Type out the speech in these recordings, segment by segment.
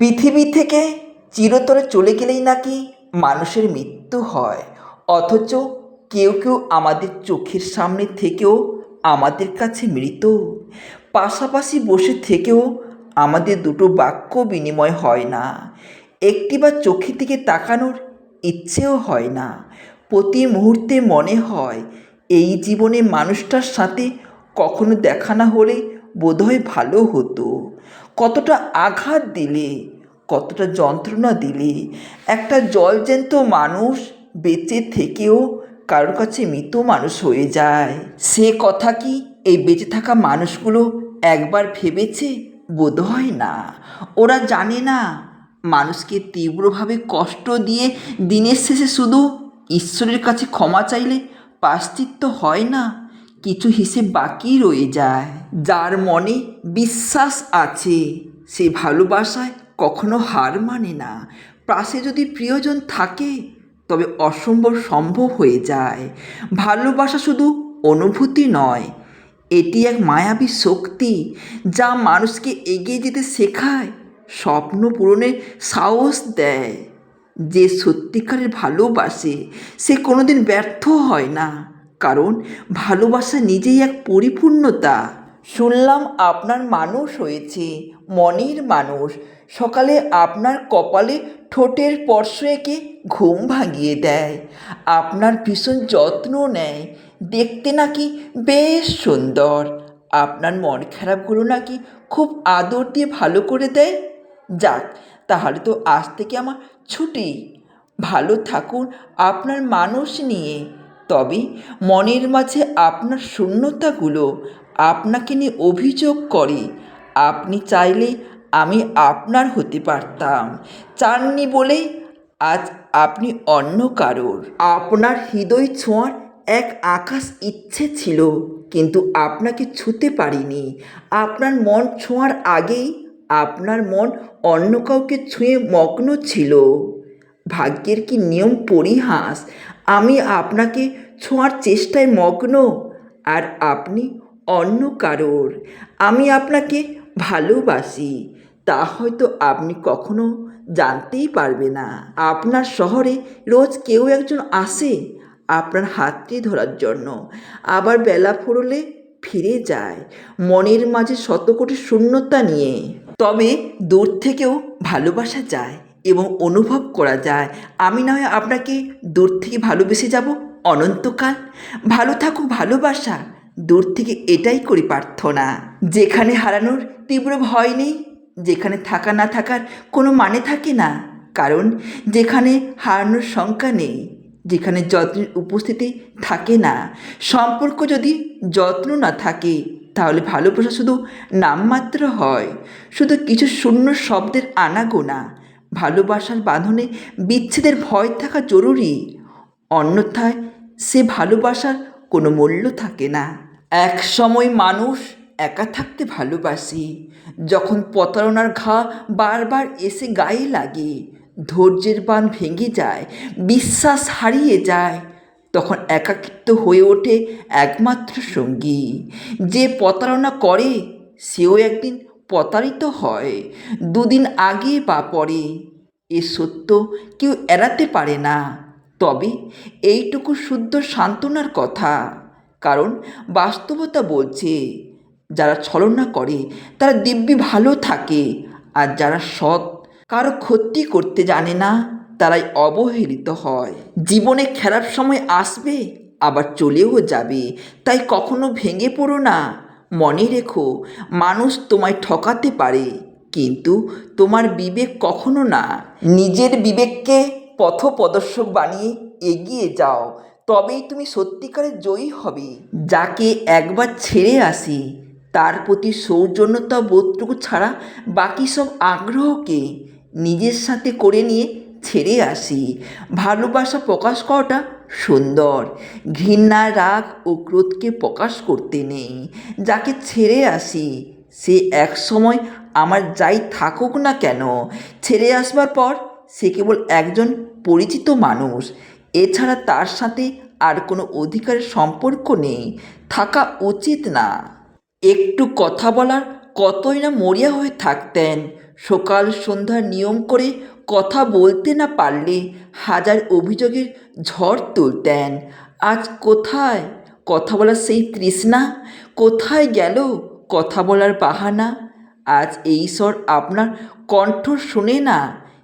পৃথিবী থেকে চিরতরে চলে গেলেই নাকি মানুষের মৃত্যু হয়। অথচ কেউ কেউ আমাদের চোখের সামনে থেকেও আমাদের কাছে মৃত। পাশাপাশি বসে থেকেও আমাদের দুটো বাক্য বিনিময় হয় না। একটি বা চোখের দিকে তাকানোর ইচ্ছেও হয় না। প্রতি মুহূর্তে মনে হয়, এই জীবনে মানুষটার সাথে কখনো দেখা না হলে বোধহয় ভালো হতো। কতটা আঘাত দিলে, কতটা যন্ত্রণা দিলে, একটা জলজ্যান্ত মানুষ বেঁচে থেকেও কারোর কাছে মৃত মানুষ হয়ে যায়। সে কথা কি এই বেঁচে থাকা মানুষগুলো একবার ভেবেছে? বোধ হয় না। ওরা জানে না। মানুষকে তীব্রভাবে কষ্ট দিয়ে দিনের শেষে শুধু ঈশ্বরের কাছে ক্ষমা চাইলে পাশ্চিত্য হয় না। কিছু হিসেব বাকি রয়ে যায়। যার মনে বিশ্বাস আছে, সে ভালোবাসায় কখনো হার মানে না। পাশে যদি প্রিয়জন থাকে, তবে অসম্ভব সম্ভব হয়ে যায়। ভালোবাসা শুধু অনুভূতি নয়, এটি এক মায়াবী শক্তি যা মানুষকে এগিয়ে যেতে শেখায়, স্বপ্ন পূরণের সাহস দেয়। যে সত্যিকারের ভালোবাসে, সে কোনোদিন ব্যর্থ হয় না। কারণ ভালোবাসা নিজেই এক পরিপূর্ণতা। শুনলাম আপনার মানুষ হয়েছে, মনের মানুষ। সকালে আপনার কপালে ঠোঁটের স্পর্শ এঁকে ঘুম ভাঙিয়ে দেয়। আপনার ভীষণ যত্ন নেয়। দেখতে নাকি বেশ সুন্দর। আপনার মন খারাপগুলো নাকি খুব আদর দিয়ে ভালো করে দেয়? যাক, তাহলে তো আজ থেকে আমার ছুটি। ভালো থাকুন আপনার মানুষ নিয়ে। তবে মনের মাঝে আপনার শূন্যতাগুলো আপনাকে নিয়ে অভিযোগ করে, আপনি চাইলে আমি আপনার হতে পারতাম। চাননি বলে আজ আপনি অন্য কারোর। আপনার হৃদয় ছোঁয়ার এক আকাশ ইচ্ছে ছিল, কিন্তু আপনাকে ছুতে পারিনি। আপনার মন ছোঁয়ার আগেই আপনার মন অন্য কাউকে ছুঁয়ে মগ্ন ছিল। ভাগ্যের কি নিয়ম পরিহাস? আমি আপনাকে ছোঁয়ার চেষ্টায় মগ্ন, আর আপনি অন্য কারোর। আমি আপনাকে ভালোবাসি, তা হয়তো আপনি কখনো জানতেই পারবে না। আপনার শহরে রোজ কেউ একজন আসে আপনার হাতটি ধরার জন্য, আবার বেলা ফুরলে ফিরে যায় মনের মাঝে শত কোটি শূন্যতা নিয়ে। তবে দূর থেকেও ভালোবাসা যায়। এবং অনুভব করা যায়। আমি না হয় আপনাকে দূর থেকে ভালোবেসে যাব, অনন্তকাল। ভালো থাকুক, ভালোবাসা। দূর থেকে এটাই করি প্রার্থনা। যেখানে হারানোর তীব্র ভয় নেই, যেখানে থাকা না থাকার কোনো মানে থাকে না। কারণ যেখানে হারানোর শঙ্কা নেই, যেখানে যত্নের উপস্থিতি থাকে না। সম্পর্ক যদি যত্ন না থাকে, তাহলে ভালোবাসা শুধু নামমাত্র হয়। শুধু কিছু শূন্য শব্দের আনাগোনা। ভালোবাসার বাঁধনে বিচ্ছেদের ভয় থাকা জরুরি। অন্যথায় সে ভালোবাসার কোনো মূল্য থাকে না। এক সময় মানুষ একা থাকতে ভালোবাসি। যখন প্রতারণার ঘা বারবার এসে গায়ে লাগে, ধৈর্যের বাঁধ ভেঙে যায়, বিশ্বাস হারিয়ে যায়, তখন একাকিত্ব হয়ে ওঠে একমাত্র সঙ্গী। যে প্রতারণা করে, সেও একদিন প্রতারিত হয়। দুদিন আগে বা পরে এ সত্য কেউ এড়াতে পারে না। তবে এইটুকু শুদ্ধ সান্ত্বনার কথা। কারণ বাস্তবতা বলছে, যারা ছলনা করে, তারা দিব্যি ভালো থাকে। আর যারা সৎ, কারও ক্ষতি করতে জানে না, তারাই অবহেলিত হয়। জীবনে খারাপ সময় আসবে, আবার চলেও যাবে। তাই কখনো ভেঙে পড়ো না। মনে রেখো, মানুষ তোমায় ঠকাতে পারে, কিন্তু তোমার বিবেক কখনো না। নিজের বিবেককে পথপ্রদর্শক বানিয়ে এগিয়ে যাও, তবেই তুমি সত্যিকারের জয়ী হবে। যাকে একবার ছেড়ে আসি, তার প্রতি সৌজন্যতা বোধটুকু ছাড়া বাকি সব আগ্রহকে নিজের সাথে করে নিয়ে ছেড়ে আসি। ভালোবাসা প্রকাশ করাটা সুন্দর। ঘৃণা রাগ ও ক্রোধকে প্রকাশ করতে নেই। যাকে ছেড়ে আসি, সে এক সময় আমার যাই থাকুক না কেন, ছেড়ে আসবার পর সে কেবল একজন পরিচিত মানুষ। এছাড়া তার সাথে আর কোনো অধিকারের সম্পর্ক নেই, থাকা উচিত না। একটু কথা বলার কতই না মরিয়া হয়ে থাকতেন। সকাল সন্ধ্যা নিয়ম করে কথা বলতে না পারলে হাজার অভিযোগের ঝড় তুলতেন। আজ কোথায়? কথা বলার সেই তৃষ্ণা? কোথায় গেল কথা বলার বাহানা? আজ এই স্বর আপনার কণ্ঠ শুনে না?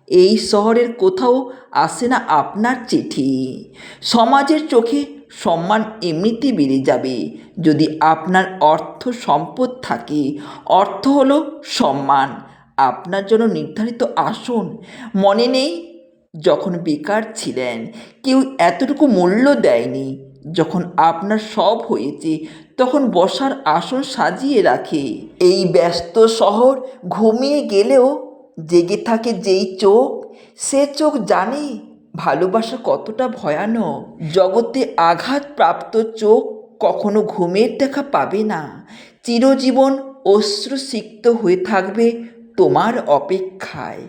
এই শহরের কোথাও আসে না আপনার চিঠি। সমাজের চোখে সম্মান এমনিতে বেড়ে যাবে। যদি আপনার অর্থ সম্পদ থাকে, অর্থ হলো সম্মান। আপনার জন্য নির্ধারিত আসন। মনে নেই যখন বেকার ছিলেন, কেউ এতটুকু মূল্য দেয়নি। যখন আপনার সব হয়েছে, তখন বসার আসন সাজিয়ে রাখে। এই ব্যস্ত শহর ঘুমিয়ে গেলেও জেগে থাকে যেই চোখ, সে চোখ জানে ভালোবাসা কতটা ভয়ানক। জগতে আঘাতপ্রাপ্ত চোখ কখনো ঘুমের দেখা পাবে না। চিরজীবন অশ্রুসিক্ত হয়ে থাকবে তোমার অপেক্ষায়।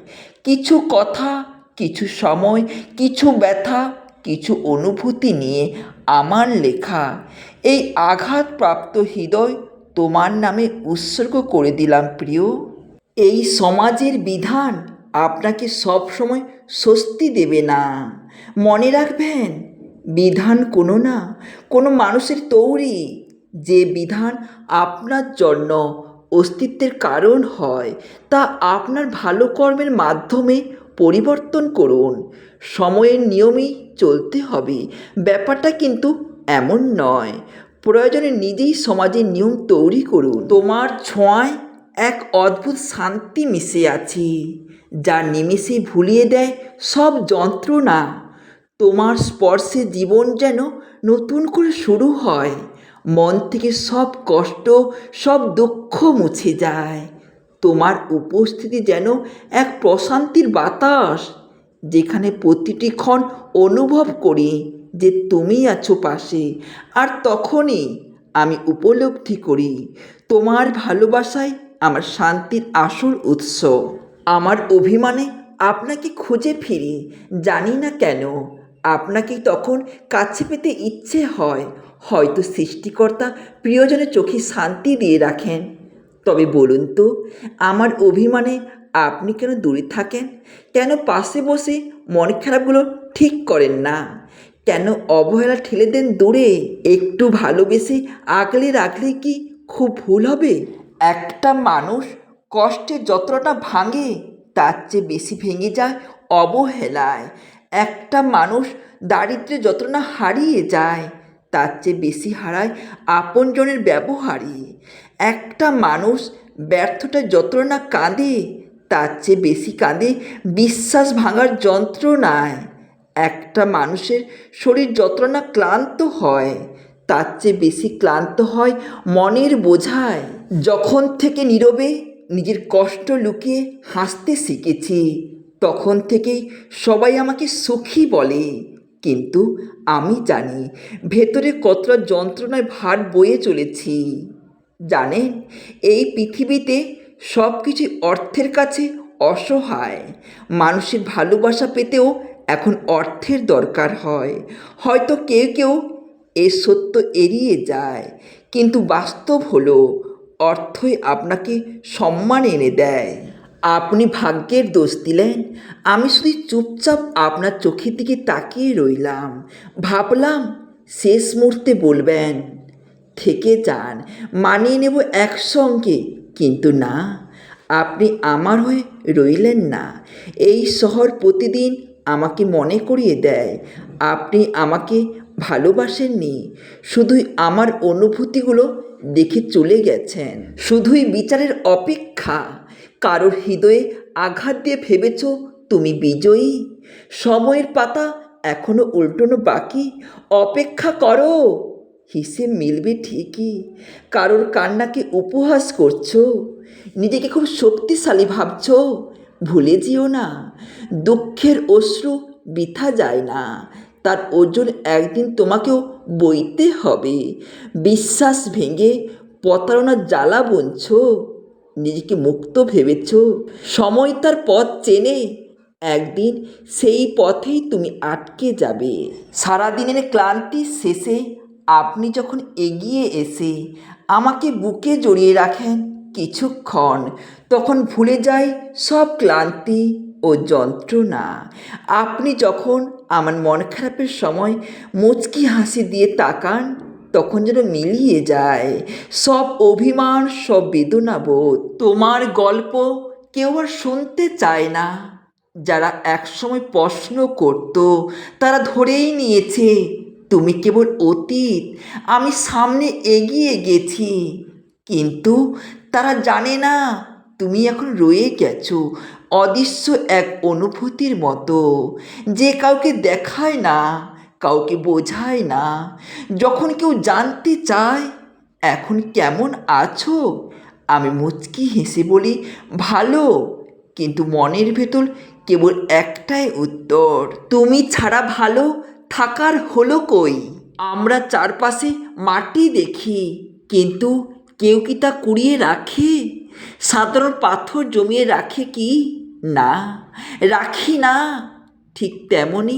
কিছু কথা, কিছু সময়, কিছু ব্যথা, কিছু অনুভূতি নিয়ে আমার লেখা। এই আঘাতপ্রাপ্ত হৃদয় তোমার নামে উৎসর্গ করে দিলাম প্রিয়। এই সমাজের বিধান আপনাকে সবসময় স্বস্তি দেবে না। মনে রাখবেন, বিধান কোনো না, কোনো মানুষের তৈরি। যে বিধান আপনার জন্য অস্তিত্বের কারণ হয়, তা আপনার ভালো কর্মের মাধ্যমে পরিবর্তন করুন। সময়ের নিয়মেই চলতে হবে। ব্যাপারটা কিন্তু এমন নয়। প্রয়োজনে নিজেই সমাজের নিয়ম তৈরি করুন। তোমার ছোঁয়ায় এক অদ্ভুত শান্তি মিশে আছে, যা নিমেষে ভুলিয়ে দেয় সব যন্ত্রণা। তোমার স্পর্শে জীবন যেন নতুন করে শুরু হয়। মন থেকে সব কষ্ট, সব দুঃখ মুছে যায়। তোমার উপস্থিতি যেন এক প্রশান্তির বাতাস, যেখানে প্রতিটি ক্ষণ অনুভব করি যে তুমি আছো পাশে। আর তখনই আমি উপলব্ধি করি, তোমার ভালোবাসায় আমার শান্তির আসল উৎস। আমার অভিমানে আপনাকে খুঁজে ফিরি, জানি না কেন। আপনাকে তখন কাছে পেতে ইচ্ছে হয়। হয়তো সৃষ্টিকর্তা প্রিয়জনের চোখে শান্তি দিয়ে রাখেন। তবে বলুন তো, আমার অভিমানে আপনি কেন দূরে থাকেন? কেন পাশে বসে মন খারাপগুলো ঠিক করেন না? কেন অবহেলা ঠেলে দেন দূরে? একটু ভালোবেসে আগলে রাখলে কি খুব ভুল হবে? একটা মানুষ কষ্টের যতটা ভাঙে, তার চেয়ে বেশি ভেঙে যায় অবহেলায়। একটা মানুষ দারিদ্র্যে যত না হারিয়ে যায় তার চেয়ে বেশি হারায় আপনজনের ব্যবহারই। একটা মানুষ ব্যর্থটা যত না কাঁদে, তার চেয়ে বেশি কাঁদে বিশ্বাস ভাঙার যন্ত্রণায়। একটা মানুষের শরীর যত না ক্লান্ত হয়, তার চেয়ে বেশি ক্লান্ত হয় মনের বোঝায়। যখন থেকে নীরবে নিজের কষ্ট লুকিয়ে হাসতে শিখেছি, তখন থেকেই সবাই আমাকে সুখী বলে। কিন্তু আমি জানি, ভেতরে কতটা যন্ত্রণায় ভার বয়ে চলেছি। জানেন, এই পৃথিবীতে সব কিছু অর্থের কাছে অসহায়। মানুষের ভালোবাসা পেতেও এখন অর্থের দরকার হয়। হয়তো কেউ কেউ এ সত্য এড়িয়ে যায়, কিন্তু বাস্তব হলো, অর্থই আপনাকে সম্মান এনে দেয়। আপনি ভাগ্যের দোষ দিলেন। আমি শুধু চুপচাপ আপনার চোখের দিকে তাকিয়ে রইলাম। ভাবলাম, শেষ মুহূর্তে বলবেন, থেকে যান, মানিয়ে নেব একসঙ্গে। কিন্তু না, আপনি আমার হয়ে রইলেন না। এই শহর প্রতিদিন আমাকে মনে করিয়ে দেয়, আপনি আমাকে ভালোবাসেননি, শুধুই আমার অনুভূতিগুলো দেখে চলে গেছেন। শুধুই বিচারের অপেক্ষা। কারোর হৃদয়ে আঘাত দিয়ে ভেবেছ তুমি বিজয়ী? সময়ের পাতা এখনও উল্টোনো বাকি। অপেক্ষা করো। হিসেব মিলবে ঠিকই। কারোর কান্নাকে উপহাস করছ। নিজেকে খুব শক্তিশালী ভাবছ। ভুলে যেও না। দুঃখের অশ্রু বৃথা যায় না। তার ওজন একদিন তোমাকেও বইতে হবে। বিশ্বাস ভেঙে প্রতারণার জ্বালা বুনছ। নিজেকে মুক্ত ভেবেছ? সময় তার পথ চেনে। একদিন সেই পথেই তুমি আটকে যাবে। সারাদিনের ক্লান্তি শেষে আপনি যখন এগিয়ে এসে আমাকে বুকে জড়িয়ে রাখেন কিছুক্ষণ, তখন ভুলে যায় সব ক্লান্তি ও যন্ত্রণা। আপনি যখন আমার মন খারাপের সময় মুচকি হাসি দিয়ে তাকান তখন যেন মিলিয়ে যায়। সব অভিমান, সব বেদনাবোধ তোমার গল্প কেউ আর শুনতে চায় না। যারা একসময় প্রশ্ন করত, তারা ধরেই নিয়েছে, তুমি কেবল অতীত, আমি সামনে এগিয়ে গেছি। কিন্তু তারা জানে না, তুমি এখন রয়ে গেছো অদৃশ্য এক অনুভূতির মতো, যে কাউকে দেখায় না। কাউকে বোঝায় না। যখন কেউ জানতে চায়, এখন কেমন আছো? আমি মুচকি হেসে বলি, ভালো। কিন্তু মনের ভেতর কেবল একটাই উত্তর, তুমি ছাড়া ভালো থাকার হলো কই? আমরা চারপাশে মাটি দেখি, কিন্তু কেউ কি তা কুড়িয়ে রাখে? সাধারণ পাথর জমিয়ে রাখে কি? না। রাখি না। ঠিক তেমনই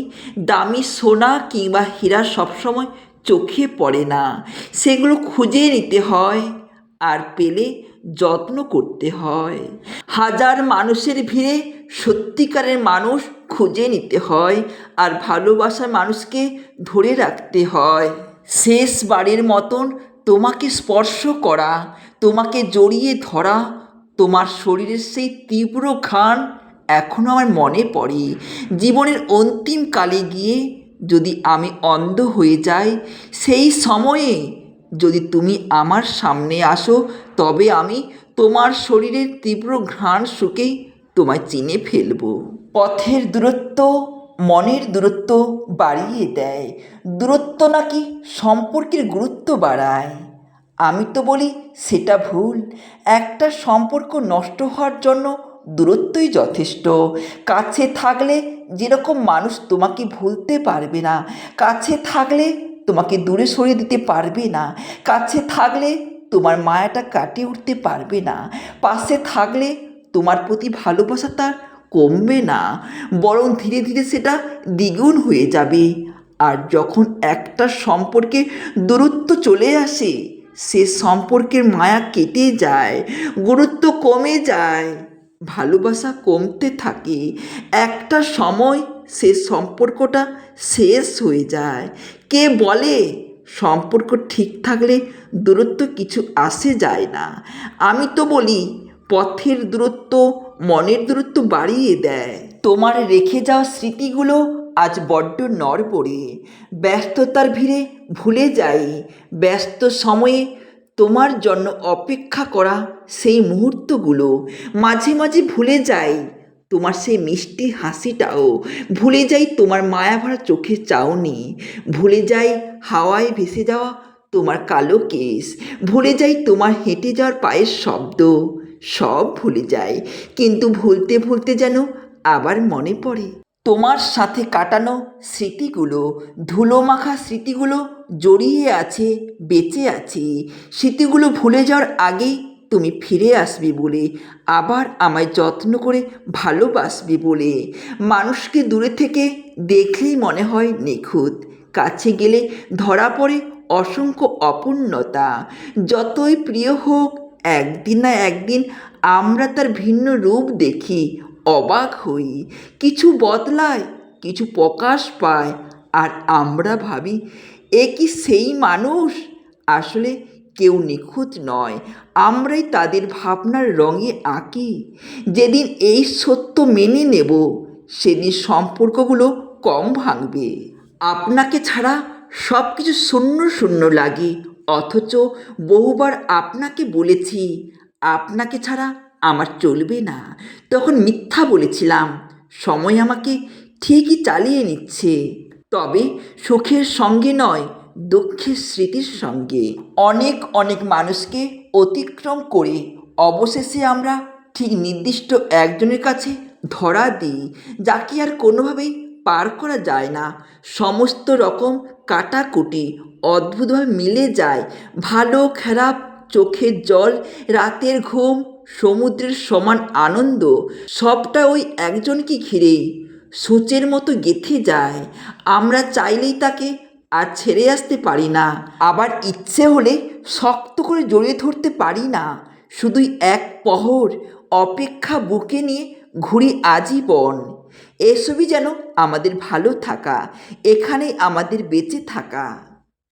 দামি সোনা কিংবা হীরা সবসময় চোখে পড়ে না। সেগুলো খুঁজে নিতে হয় আর পেলে যত্ন করতে হয়। হাজার মানুষের ভিড়ে সত্যিকারের মানুষ খুঁজে নিতে হয় আর ভালোবাসার মানুষকে ধরে রাখতে হয়। শেষবারের মতন তোমাকে স্পর্শ করা, তোমাকে জড়িয়ে ধরা, তোমার শরীরের সেই তীব্র ঘ্রাণ এখনও আমার মনে পড়ে। জীবনের অন্তিম কালে গিয়ে যদি আমি অন্ধ হয়ে যাই, সেই সময়ে যদি তুমি আমার সামনে আসো, তবে আমি তোমার শরীরের তীব্র ঘ্রাণ শুকেই তোমায় চিনে ফেলব। পথের দূরত্ব মনের দূরত্ব বাড়িয়ে দেয়। দূরত্ব নাকি সম্পর্কের গুরুত্ব বাড়ায়। আমি তো বলি সেটা ভুল। একটা সম্পর্ক নষ্ট হওয়ার জন্য দূরত্বই যথেষ্ট। কাছে থাকলে যেরকম মানুষ তোমাকে ভুলতে পারবে না, কাছে থাকলে তোমাকে দূরে সরিয়ে দিতে পারবে না, কাছে থাকলে তোমার মায়াটা কাটিয়ে উঠতে পারবে না, পাশে থাকলে তোমার প্রতি ভালোবাসা তার কমবে না, বরং ধীরে ধীরে সেটা দ্বিগুণ হয়ে যাবে। আর যখন একটা সম্পর্কে দূরত্ব চলে আসে, সে সম্পর্কের মায়া কেটে যায়, গুরুত্ব কমে যায়। ভালোবাসা কমতে থাকে। একটা সময় সে সম্পর্কটা শেষ হয়ে যায়। কে বলে? সম্পর্ক ঠিক থাকলে দূরত্ব কিছু আসে যায় না। আমি তো বলি, পথের দূরত্ব মনের দূরত্ব বাড়িয়ে দেয়। তোমার রেখে যাওয়া স্মৃতিগুলো আজ বড্ড নড়বড়ে। ব্যস্ততার ভিড়ে ভুলে যাই। ব্যস্ত সময়ে তোমার জন্য অপেক্ষা করা সেই মুহূর্তগুলো মাঝে মাঝে ভুলে যাই। তোমার সেই মিষ্টি হাসিটাও ভুলে যাই তোমার মায়াভরা চোখে চাওনি ভুলে যাই হাওয়ায় ভেসে যাওয়া তোমার কালো কেস ভুলে যাই তোমার হেঁটে যাওয়ার পায়ের শব্দ। সব ভুলে যাই, কিন্তু ভুলতে ভুলতে যেন আবার মনে পড়ে। তোমার সাথে কাটানো স্মৃতিগুলো ধুলো মাখা স্মৃতিগুলো জড়িয়ে আছে, বেঁচে আছে। স্মৃতিগুলো ভুলে যাওয়ার আগেই তুমি ফিরে আসবে বলে, আবার আমায় যত্ন করে ভালোবাসবে বলে। মানুষকে দূরে থেকে দেখলেই মনে হয় নিখুঁত। কাছে গেলে ধরা পড়ে অসংখ্য অপূর্ণতা। যতই প্রিয় হোক, একদিন না একদিন আমরা তার ভিন্ন রূপ দেখি, অবাক হই। কিছু বদলায়, কিছু প্রকাশ পায়, আর আমরা ভাবি এ কি সেই মানুষ? আসলে কেউ নিখুঁত নয়। আমরাই তাদের ভাবনার রঙে আঁকি। যেদিন এই সত্য মেনে নেব, সেদিন সম্পর্কগুলো কম ভাঙবে। আপনাকে ছাড়া সব কিছু শূন্য শূন্য লাগে। অথচ বহুবার আপনাকে বলেছি, আপনাকে ছাড়া আমার চলবে না। তখন মিথ্যা বলেছিলাম। সময় আমাকে ঠিকই চালিয়ে নিচ্ছে। তবে সুখের সঙ্গে নয়, দুঃখের স্মৃতির সঙ্গে। অনেক অনেক মানুষকে অতিক্রম করে অবশেষে আমরা ঠিক নির্দিষ্ট একজনের কাছে ধরা দিই, যাকে আর কোনোভাবেই পার করা যায় না। সমস্ত রকম কাটাকুটি অদ্ভুতভাবে মিলে যায়। ভালো, খারাপ, চোখের জল, রাতের ঘুম, সমুদ্রের সমান আনন্দ, সবটা ওই একজনকে ঘিরেই সোচের মতো গেঁথে যায়। আমরা চাইলেই তাকে আর ছেড়ে আসতে পারি না। আবার ইচ্ছে হলে শক্ত করে জড়িয়ে ধরতে পারি না। শুধুই এক পহর অপেক্ষা বুকে নিয়ে ঘুরি আজীবন। এসবই যেন আমাদের ভালো থাকা, এখানেই আমাদের বেঁচে থাকা।